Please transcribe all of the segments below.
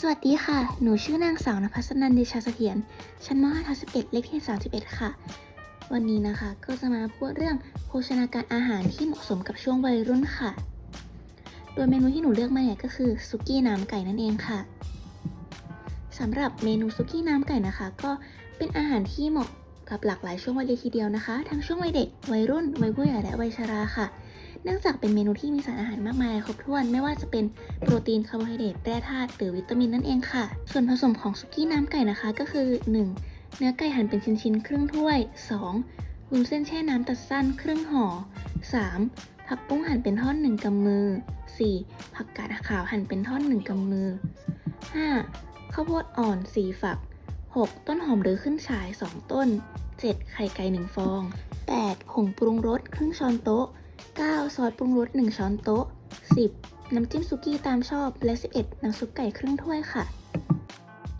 สวัสดีค่ะ หนูชื่อนางสาวนภัสนันเดชาเสถียร ชั้นม5ทับ11เลขที่ 31 ค่ะ วันนี้นะคะก็จะมาพูดเรื่องโภชนาการอาหารที่เหมาะสมกับช่วงวัยรุ่นค่ะ โดยเมนูที่หนูเลือกมาเนี่ยก็คือซุกี้น้ำไก่นั่นเองค่ะสำหรับเมนูซุกี้น้ำไก่นะคะ ก็เป็นอาหารที่เหมาะกับหลากหลายช่วงวัยเลยทีเดียวนะคะ ทั้งช่วงวัยเด็ก วัยรุ่น วัยผู้ใหญ่และวัยชราค่ะ เนื่องจากเป็นเมนูที่มีสารอาหารมากมายครบถ้วน ไม่ว่าจะเป็นโปรตีนคาร์โบไฮเดรตแร่ธาตุหรือวิตามินนั่นเองค่ะ ส่วนผสมของสุกี้น้ำไก่นะคะก็คือ 1. เนื้อไก่หั่นเป็นชิ้นๆ ครึ่งถ้วย 2. วุ้นเส้นแช่น้ำตัดสั้นครึ่งห่อ 3. ผักปุ้งหั่นเป็นท่อน1กำมือ 4. ผักกาดขาวหั่นเป็นท่อน1กำมือ 5. ข้าวโพดอ่อน4ฝัก 6. ต้นหอมหรือขึ้นฉาย 2 ต้น 7. ไข่ไก่1ฟอง 8. ผงปรุงรสครึ่งช้อนโต๊ะ 9. ซอสปรุงรส 1 ช้อนโต๊ะ 10. น้ำจิ้มซุกี้ตามชอบ และ 11. น้ำซุปไก่ครึ่งถ้วยค่ะ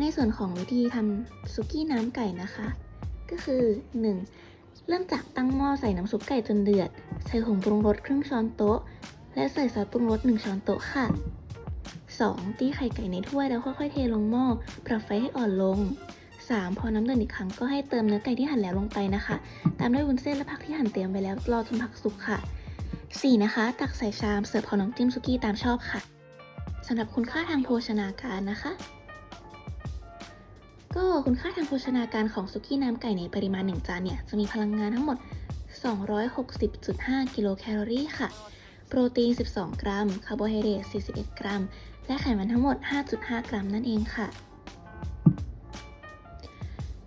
ในส่วนของวิธีทำซุกี้น้ำไก่นะคะ ก็คือ 1. เริ่มจากตั้งหม้อใส่น้ำซุปไก่จนเดือด ใส่ผงปรุงรสครึ่งช้อนโต๊ะ และใส่ซอสปรุงรส 1 ช้อนโต๊ะค่ะ 2. ตีไข่ไก่ในถ้วยแล้วค่อยๆเทลงหม้อ ปรับไฟให้อ่อนลง 3. พอน้ำเดือดอีกครั้งก็ให้เติมเนื้อไก่ที่หั่นแล้วลงไปนะคะ ตามด้วยวุ้นเส้นและผักที่หั่นเตรียมไว้แล้วรอจนผักสุกค่ะ 4. นะคะ ตักใส่ชามเสิร์ฟพร้อมน้ำจิ้มซุกี้ตามชอบค่ะสำหรับคุณค่าทางโภชนาการนะคะ ก็คุณค่าทางโภชนาการของซุกี้น้ำไก่ในปริมาณ 1 จานเนี่ยจะมีพลังงานทั้งหมด 260.5 กิโลแคลอรี่ค่ะ โปรตีน 12 กรัม คาร์โบไฮเดรต 41 กรัม และไขมันทั้งหมด 5.5 กรัมนั่นเองค่ะ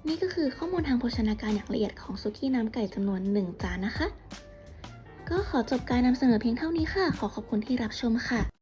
นี่ก็คือข้อมูลทางโภชนาการอย่างละเอียดของซุกี้น้ำไก่จำนวน 1 จานนะคะ ก็ขอจบการนำเสนอเพียงเท่านี้ค่ะ ขอขอบคุณที่รับชมค่ะ